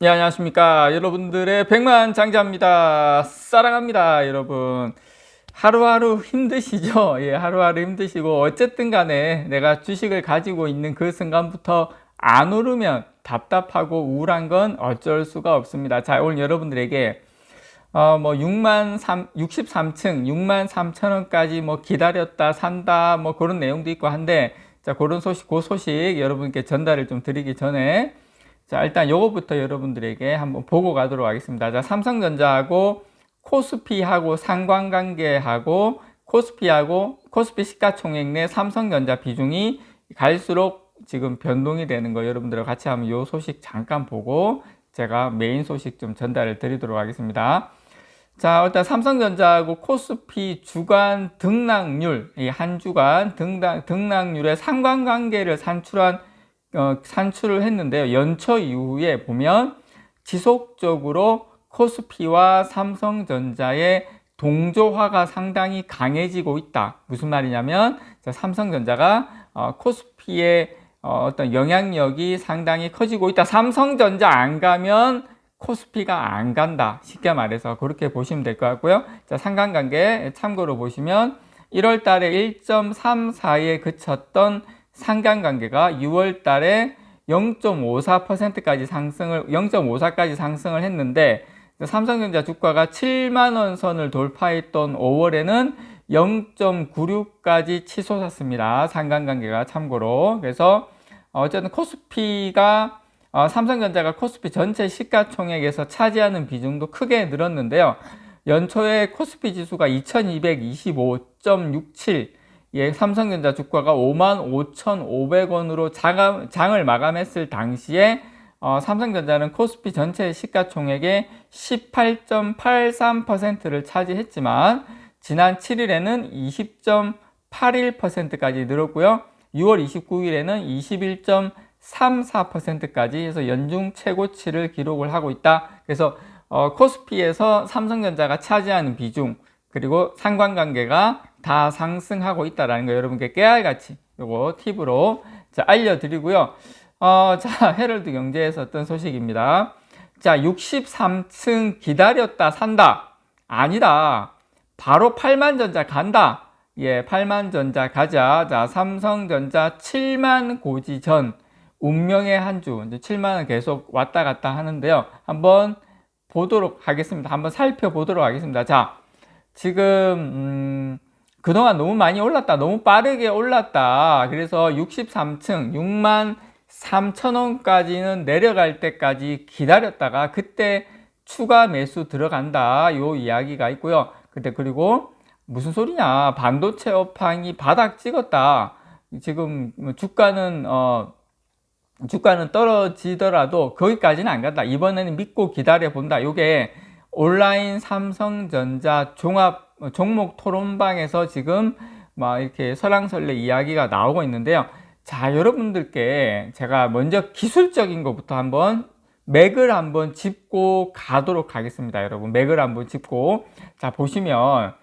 네, 안녕하십니까. 여러분들의 백만 장자입니다. 사랑합니다, 여러분. 하루하루 힘드시죠? 예, 하루하루 힘드시고, 어쨌든 간에 내가 주식을 가지고 있는 그 순간부터 안 오르면 답답하고 우울한 건 어쩔 수가 없습니다. 자, 오늘 여러분들에게 어, 뭐 6만 3, 63층, 6만 3천 원까지 뭐 기다렸다 산다 뭐 그런 내용도 있고 한데 자, 그런 소식, 그 소식 여러분께 전달을 좀 드리기 전에 자, 일단 요거부터 여러분들에게 한번 보고 가도록 하겠습니다. 자, 삼성전자하고 코스피하고 상관관계하고 코스피하고 코스피 시가총액 내 삼성전자 비중이 갈수록 지금 변동이 되는 거 여러분들과 같이 한번 요 소식 잠깐 보고 제가 메인 소식 좀 전달을 드리도록 하겠습니다. 자, 일단 삼성전자하고 코스피 주간 등락률, 이 한 주간 등락, 등락률의 상관관계를 산출한 어, 산출을 했는데요. 연초 이후에 보면 지속적으로 코스피와 삼성전자의 동조화가 상당히 강해지고 있다. 무슨 말이냐면 삼성전자가 어, 코스피의 어, 어떤 영향력이 상당히 커지고 있다. 삼성전자 안 가면 코스피가 안 간다. 쉽게 말해서 그렇게 보시면 될 것 같고요. 자, 상관관계 참고로 보시면 1월 달에 1.34에 그쳤던 상관관계가 6월 달에 0.54%까지 상승을 0.54까지 상승을 했는데 삼성전자 주가가 7만 원 선을 돌파했던 5월에는 0.96까지 치솟았습니다. 상관관계가 참고로. 그래서 어쨌든 코스피가 어, 삼성전자가 코스피 전체 시가총액에서 차지하는 비중도 크게 늘었는데요. 연초에 코스피 지수가 2225.67, 예, 삼성전자 주가가 55,500원으로 장, 장을 마감했을 당시에 어, 삼성전자는 코스피 전체 시가총액의 18.83%를 차지했지만 지난 7일에는 20.81%까지 늘었고요. 6월 29일에는 21.34%까지 해서 연중 최고치를 기록을 하고 있다. 그래서 어, 코스피에서 삼성전자가 차지하는 비중 그리고 상관관계가 다 상승하고 있다라는 거 여러분께 깨알같이 요거 팁으로 자, 알려드리고요. 어, 자, 헤럴드 경제에서 어떤 소식입니다. 자, 63층 기다렸다 산다. 아니다. 바로 8만 전자 간다. 예, 8만 전자 가자. 자, 삼성전자 7만 고지 전 운명의 한 주. 이제 7만은 계속 왔다 갔다 하는데요. 한번 보도록 하겠습니다. 한번 살펴보도록 하겠습니다. 자, 지금 음, 그동안 너무 많이 올랐다. 너무 빠르게 올랐다. 그래서 63층 6만 3천 원까지는 내려갈 때까지 기다렸다가 그때 추가 매수 들어간다. 요 이야기가 있고요. 근데 그리고 무슨 소리냐. 반도체 업황이 바닥 찍었다. 지금 주가는 어 주가는 떨어지더라도 거기까지는 안 간다. 이번에는 믿고 기다려 본다. 요게 온라인 삼성전자 종합 종목 토론방에서 지금 막 이렇게 설랑설레 이야기가 나오고 있는데요. 자, 여러분들께 제가 먼저 기술적인 것부터 한번 맥을 한번 짚고 가도록 하겠습니다. 여러분, 맥을 한번 짚고. 자, 보시면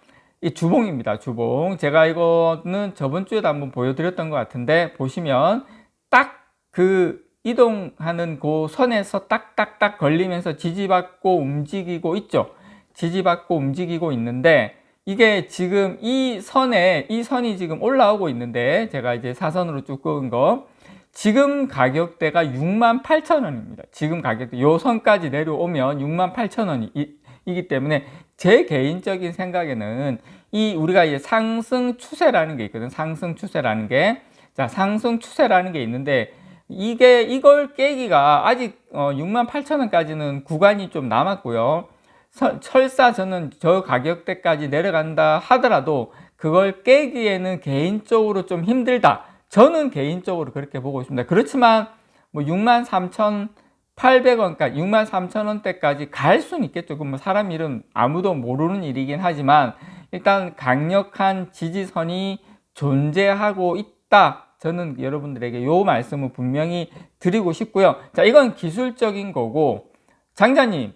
이 주봉입니다. 주봉. 제가 이거는 저번 주에도 한번 보여드렸던 것 같은데, 보시면 딱 그 이동하는 그 선에서 딱딱딱 걸리면서 지지받고 움직이고 있죠. 지지받고 움직이고 있는데, 이게 지금 이 선에 이 선이 지금 올라오고 있는데 제가 이제 사선으로 쭉 끄은 거 지금 가격대가 6만 8천 원입니다. 지금 가격대 요 선까지 내려오면 6만 8천 원이기 때문에 제 개인적인 생각에는 이 우리가 이제 상승 추세라는 게 있거든. 상승 추세라는 게. 자, 상승 추세라는 게 있는데 이게 이걸 깨기가 아직 어 6만 8천 원까지는 구간이 좀 남았고요. 철사 저는 저 가격대까지 내려간다 하더라도 그걸 깨기에는 개인적으로 좀 힘들다. 저는 개인적으로 그렇게 보고 있습니다. 그렇지만 뭐 6만 3천 800원까지 6만 3천 원대까지 갈 수는 있겠죠. 그뭐 사람 일은 아무도 모르는 일이긴 하지만 일단 강력한 지지선이 존재하고 있다. 저는 여러분들에게 요 말씀을 분명히 드리고 싶고요. 자, 이건 기술적인 거고 장자님,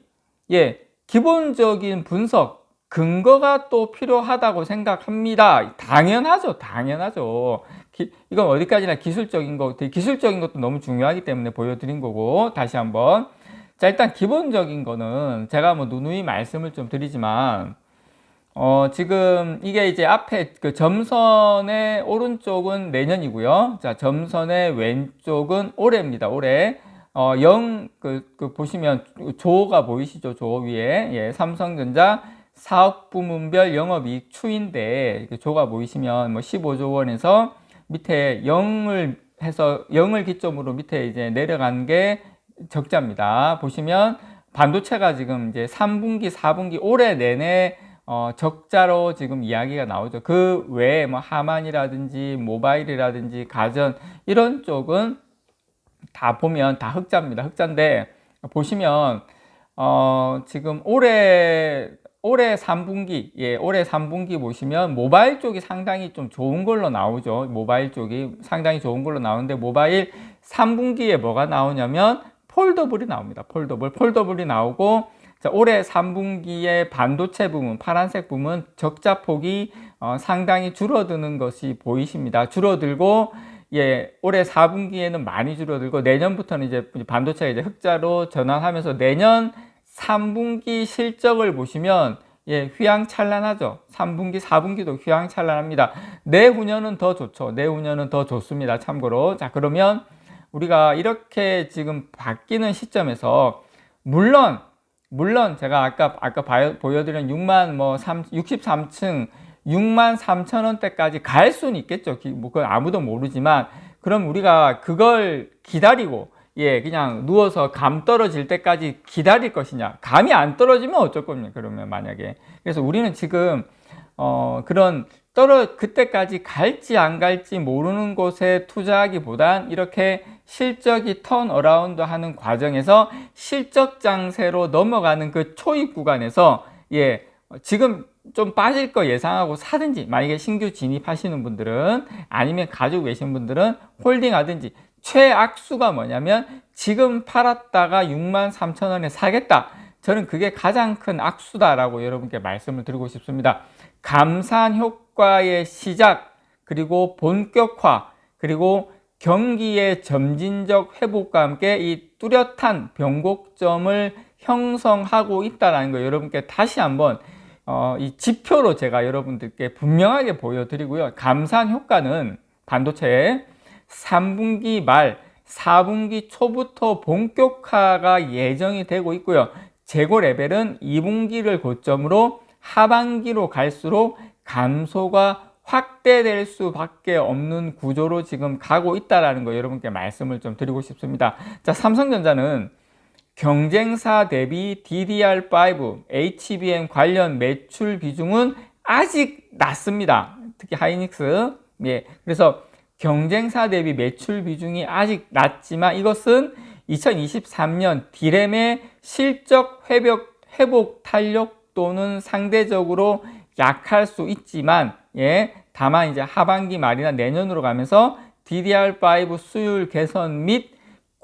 예, 기본적인 분석, 근거가 또 필요하다고 생각합니다. 당연하죠. 당연하죠. 기, 이건 어디까지나 기술적인 거, 기술적인 것도 너무 중요하기 때문에 보여드린 거고, 다시 한번. 자, 일단 기본적인 거는 제가 뭐 누누이 말씀을 좀 드리지만, 어, 지금 이게 이제 앞에 그 점선의 오른쪽은 내년이고요. 자, 점선의 왼쪽은 올해입니다. 올해. 어, 0, 그, 그 보시면 조가 보이시죠? 조 위에. 예, 삼성전자 사업 부문별 영업이익 추인데, 조가 보이시면 뭐 15조 원에서 밑에 0을 해서 0을 기점으로 밑에 이제 내려간 게 적자입니다. 보시면 반도체가 지금 이제 3분기, 4분기 올해 내내 어, 적자로 지금 이야기가 나오죠. 그 외에 뭐 하만이라든지 모바일이라든지 가전 이런 쪽은 다 보면 다 흑자입니다. 흑자인데 보시면 어, 지금 올해 올해 3분기, 예, 올해 3분기 보시면 모바일 쪽이 상당히 좀 좋은 걸로 나오죠. 모바일 쪽이 상당히 좋은 걸로 나오는데 모바일 3분기에 뭐가 나오냐면 폴더블이 나옵니다. 폴더블. 폴더블이 나오고 자, 올해 3분기에 반도체 부문, 파란색 부문 적자 폭이 어, 상당히 줄어드는 것이 보이십니다. 줄어들고 예, 올해 4분기에는 많이 줄어들고 내년부터는 이제 반도체가 이제 흑자로 전환하면서 내년 3분기 실적을 보시면 예, 휘황찬란하죠. 3분기, 4분기도 휘황찬란합니다. 내후년은 더 좋죠. 내후년은 더 좋습니다. 참고로. 자, 그러면 우리가 이렇게 지금 바뀌는 시점에서 물론 물론 제가 아까 아까 보여드린 6만 뭐 3, 63층 6만 3천 원대까지 갈 수는 있겠죠. 뭐 그건 아무도 모르지만 그럼 우리가 그걸 기다리고 예 그냥 누워서 감 떨어질 때까지 기다릴 것이냐 감이 안 떨어지면 어쩔 겁니까 그러면 만약에 그래서 우리는 지금 어 그런 떨어 그때까지 갈지 안 갈지 모르는 곳에 투자하기보단 이렇게 실적이 턴 어라운드 하는 과정에서 실적 장세로 넘어가는 그 초입 구간에서 예 지금 좀 빠질 거 예상하고 사든지 만약에 신규 진입하시는 분들은 아니면 가지고 계신 분들은 홀딩 하든지 최악수가 뭐냐면 지금 팔았다가 6만 3천 원에 사겠다. 저는 그게 가장 큰 악수다라고 여러분께 말씀을 드리고 싶습니다. 감산 효과의 시작 그리고 본격화 그리고 경기의 점진적 회복과 함께 이 뚜렷한 변곡점을 형성하고 있다는 거 여러분께 다시 한번 어, 이 지표로 제가 여러분들께 분명하게 보여드리고요. 감산 효과는 반도체의 3분기 말, 4분기 초부터 본격화가 예정이 되고 있고요. 재고 레벨은 2분기를 고점으로 하반기로 갈수록 감소가 확대될 수밖에 없는 구조로 지금 가고 있다라는 거 여러분께 말씀을 좀 드리고 싶습니다. 자, 삼성전자는 경쟁사 대비 DDR5, HBM 관련 매출 비중은 아직 낮습니다. 특히 하이닉스. 예. 그래서 경쟁사 대비 매출 비중이 아직 낮지만 이것은 2023년 디램의 실적 회복, 회복 탄력 또는 상대적으로 약할 수 있지만 예, 다만 이제 하반기 말이나 내년으로 가면서 DDR5 수율 개선 및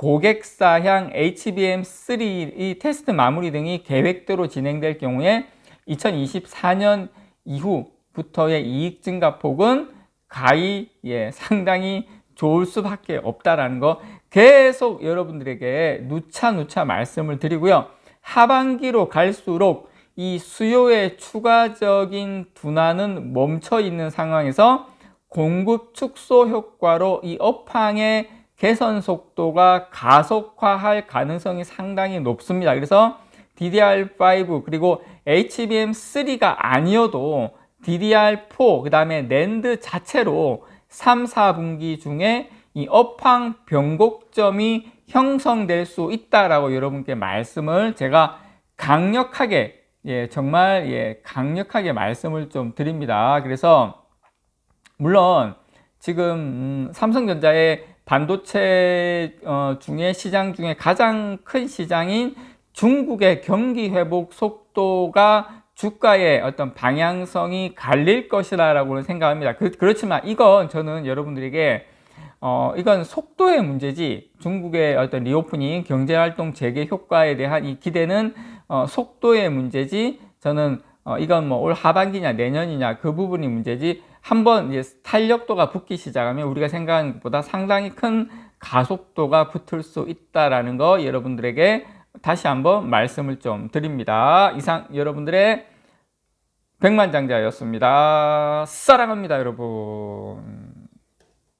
고객사향 HBM3 테스트 마무리 등이 계획대로 진행될 경우에 2024년 이후부터의 이익 증가 폭은 가히 예, 상당히 좋을 수밖에 없다라는 거 계속 여러분들에게 누차 누차 말씀을 드리고요. 하반기로 갈수록 이 수요의 추가적인 둔화는 멈춰 있는 상황에서 공급 축소 효과로 이 업황의 개선 속도가 가속화할 가능성이 상당히 높습니다. 그래서 DDR5 그리고 HBM3가 아니어도 DDR4 그 다음에 낸드 자체로 3, 4분기 중에 이 업황 변곡점이 형성될 수 있다라고 여러분께 말씀을 제가 강력하게 예, 정말 예, 강력하게 말씀을 좀 드립니다. 그래서 물론 지금 음, 삼성전자의 반도체 어, 중에 시장 중에 가장 큰 시장인 중국의 경기 회복 속도가 주가의 어떤 방향성이 갈릴 것이라고 생각합니다. 그, 그렇지만 이건 저는 여러분들에게 어, 이건 속도의 문제지 중국의 어떤 리오프닝 경제활동 재개 효과에 대한 이 기대는 어, 속도의 문제지 저는 어, 이건 뭐 올 하반기냐 내년이냐 그 부분이 문제지 한번 이제 탄력도가 붙기 시작하면 우리가 생각하는 것보다 상당히 큰 가속도가 붙을 수 있다라는 거 여러분들에게 다시 한번 말씀을 좀 드립니다. 이상 여러분들의 백만장자였습니다. 사랑합니다, 여러분.